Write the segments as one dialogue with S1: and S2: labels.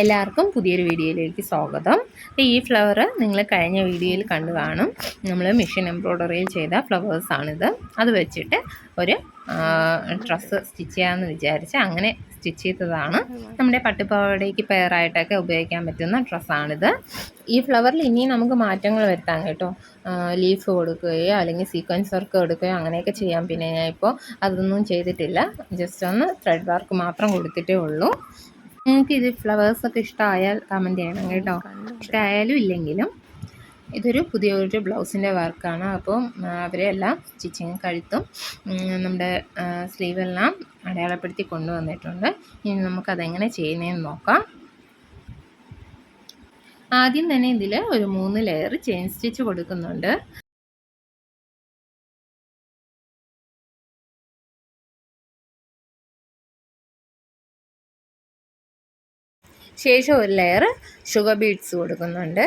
S1: എല്ലാവർക്കും പുതിയൊരു വീഡിയോയിലേക്ക് സ്വാഗതം. ഈ ഫ്ലവർ നിങ്ങൾ കഴിഞ്ഞ വീഡിയോയിൽ കണ്ടു കാണും. നമ്മൾ മെഷീൻ എംബ്രോയ്ഡറിയിൽ ചെയ്ത ഫ്ലവേഴ്സാണിത് അത് വെച്ചിട്ട് ഒരു ഡ്രസ്സ് സ്റ്റിച്ച് ചെയ്യാമെന്ന് വിചാരിച്ച് അങ്ങനെ സ്റ്റിച്ച് ചെയ്തതാണ്. നമ്മുടെ പട്ടുപാവടയ്ക്ക് പെയറായിട്ടൊക്കെ ഉപയോഗിക്കാൻ പറ്റുന്ന ഡ്രസ്സാണിത് ഈ ഫ്ലവറിൽ ഇനിയും നമുക്ക് മാറ്റങ്ങൾ വരുത്താം കേട്ടോ. ലീഫ് കൊടുക്കുകയോ അല്ലെങ്കിൽ സീക്വൻസ് വർക്ക് കൊടുക്കുകയോ അങ്ങനെയൊക്കെ ചെയ്യാം. പിന്നെ ഞാൻ ഇപ്പോൾ അതൊന്നും ചെയ്തിട്ടില്ല. ജസ്റ്റ് ഒന്ന് ത്രെഡ് വർക്ക് മാത്രം കൊടുത്തിട്ടേ ഉള്ളൂ. നിങ്ങൾക്ക് ഇത് ഫ്ലവേഴ്സൊക്കെ ഇഷ്ടമായാൽ കമന്റ് ചെയ്യണം കേട്ടോ. ഇഷ്ടമായാലും ഇല്ലെങ്കിലും ഇതൊരു പുതിയൊരു ബ്ലൗസിന്റെ വർക്കാണ് അപ്പം അവരെല്ലാം സ്റ്റിച്ചിങ് കഴുത്തും നമ്മുടെ സ്ലീവെല്ലാം അടയാളപ്പെടുത്തി കൊണ്ടുവന്നിട്ടുണ്ട്. ഇനി നമുക്കതെങ്ങനെ ചെയ്യുന്നതെന്ന് നോക്കാം. ആദ്യം തന്നെ ഇതിൽ ഒരു മൂന്ന് ലെയർ ചെയിൻ സ്റ്റിച്ച് കൊടുക്കുന്നുണ്ട്. ശേഷം ഒരു ലെയർ ഷുഗർ ബീഡ്സ് കൊടുക്കുന്നുണ്ട്.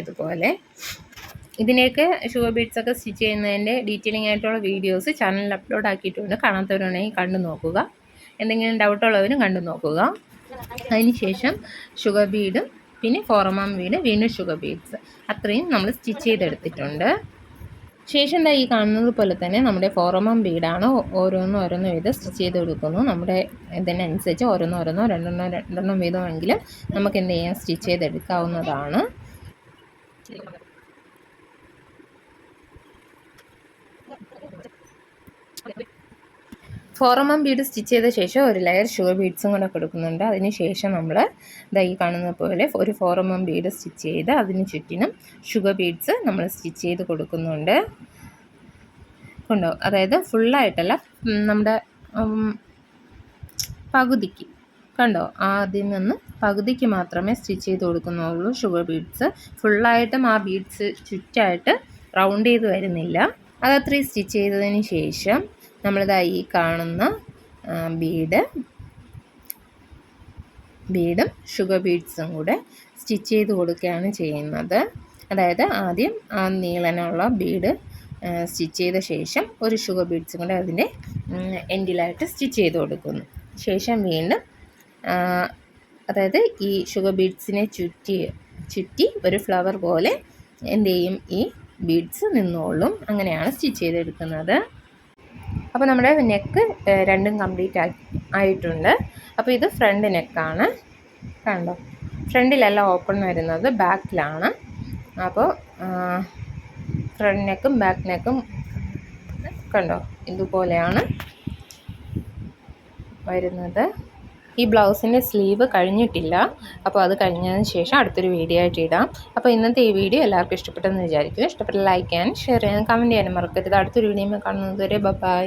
S1: ഇതുപോലെ. ഇതിനെയൊക്കെ ഷുഗർ ബീഡ്സ് ഒക്കെ സ്റ്റിച്ച് ചെയ്യുന്നതിന്റെ ഡീറ്റെയിലിംഗ് ആയിട്ടുള്ള വീഡിയോസ് ചാനലിൽ അപ്ലോഡ് ആക്കിയിട്ടുണ്ട്. കാണാത്തവരുണ്ടെങ്കിൽ കണ്ടു നോക്കുക. എന്തെങ്കിലും ഡൗട്ട് ഉള്ളവരും കണ്ടു നോക്കുക. അതിനുശേഷം ഷുഗർ ബീഡും പിന്നെ ഫോറമാം വീട് വീണ്ടും ഷുഗർ ബീഡ്സ് അത്രയും നമ്മൾ സ്റ്റിച്ച് ചെയ്തെടുത്തിട്ടുണ്ട്. ശേഷം എന്താ ഈ കാണുന്നത് പോലെ തന്നെ നമ്മുടെ ഫോറമം ബീഡാണ് ഓരോന്നും ഓരോന്നും വീതം സ്റ്റിച്ച് ചെയ്ത് കൊടുക്കുന്നു. നമ്മുടെ ഇതിനനുസരിച്ച് ഓരോന്നും ഓരോന്നോ രണ്ടെണ്ണോ രണ്ടെണ്ണം വീതമെങ്കിലും നമുക്ക് എന്ത് ചെയ്യാം? സ്റ്റിച്ച് ചെയ്തെടുക്കാവുന്നതാണ്. ഫോറമം ബീഡ് സ്റ്റിച്ച് ചെയ്ത ശേഷം ഒരു ലെയർ ഷുഗർ ബീഡ്സും കൂടെ കൊടുക്കുന്നുണ്ട്. അതിന് ശേഷം നമ്മൾ ദൈ കാണുന്ന പോലെ ഒരു ഫോറമം ബീഡ് സ്റ്റിച്ച് ചെയ്ത് അതിന് ചുറ്റിനും ഷുഗർ ബീഡ്സ് നമ്മൾ സ്റ്റിച്ച് ചെയ്ത് കൊടുക്കുന്നുണ്ട്. കൊണ്ടോ അതായത് ഫുള്ളായിട്ടല്ല നമ്മുടെ പകുതിക്ക്. കണ്ടോ? ആദ്യം നിന്ന് പകുതിക്ക് മാത്രമേ സ്റ്റിച്ച് ചെയ്ത് കൊടുക്കുന്നുള്ളൂ ഷുഗർ ബീഡ്സ് ഫുള്ളായിട്ടും ആ ബീഡ്സ് ചുറ്റായിട്ട് റൗണ്ട് ചെയ്ത് വരുന്നില്ല. അതത്രയും സ്റ്റിച്ച് ചെയ്തതിന് ശേഷം നമ്മളിതായി ഈ കാണുന്ന ബീഡ്. ബീഡും ഷുഗർ ബീഡ്സും കൂടെ സ്റ്റിച്ച് ചെയ്ത് കൊടുക്കുകയാണ് ചെയ്യുന്നത്. അതായത് ആദ്യം ആ നീളനുള്ള ബീഡ് സ്റ്റിച്ച് ചെയ്ത ശേഷം ഒരു ഷുഗർ ബീഡ്സും കൂടെ അതിന്റെ എൻഡിലായിട്ട് സ്റ്റിച്ച് ചെയ്ത് കൊടുക്കുന്നു. ശേഷം വീണ്ടും അതായത് ഈ ഷുഗർ ബീഡ്സിനെ ചുറ്റി ചുറ്റി ഒരു ഫ്ലവർ പോലെ എന്ത് ചെയ്യും? ഈ ബീഡ്സ് നിന്നോളും. അങ്ങനെയാണ് സ്റ്റിച്ച് ചെയ്തെടുക്കുന്നത്. അപ്പോൾ നമ്മുടെ നെക്ക് രണ്ടും കംപ്ലീറ്റ് ആയിട്ടുണ്ട്. അപ്പോൾ ഇത് ഫ്രണ്ട് നെക്കാണ് കണ്ടോ? ഫ്രണ്ടിലല്ല ഓപ്പൺ വരുന്നത് ബാക്കിലാണ് അപ്പോൾ ഫ്രണ്ട് നെക്കും ബാക്ക് നെക്കും കണ്ടോ? ഇതുപോലെയാണ് വരുന്നത്. ഈ ബ്ലൗസിന്റെ സ്ലീവ് കഴിഞ്ഞിട്ടില്ല. അപ്പോൾ അത് കഴിഞ്ഞതിന് ശേഷം അടുത്തൊരു വീഡിയോ ആയിട്ട് ഇടാം. അപ്പോൾ ഇന്നത്തെ ഈ വീഡിയോ എല്ലാവർക്കും ഇഷ്ടപ്പെട്ടെന്ന് വിചാരിക്കുന്നു. ഇഷ്ടപ്പെട്ട ലൈക്ക് ആൻഡ് ഷെയർ ചെയ്യാൻ കമന്റ് ചെയ്യാനും മറക്കരുത്. അടുത്തൊരു വീഡിയോ കാണുന്നത് വരെ ബൈ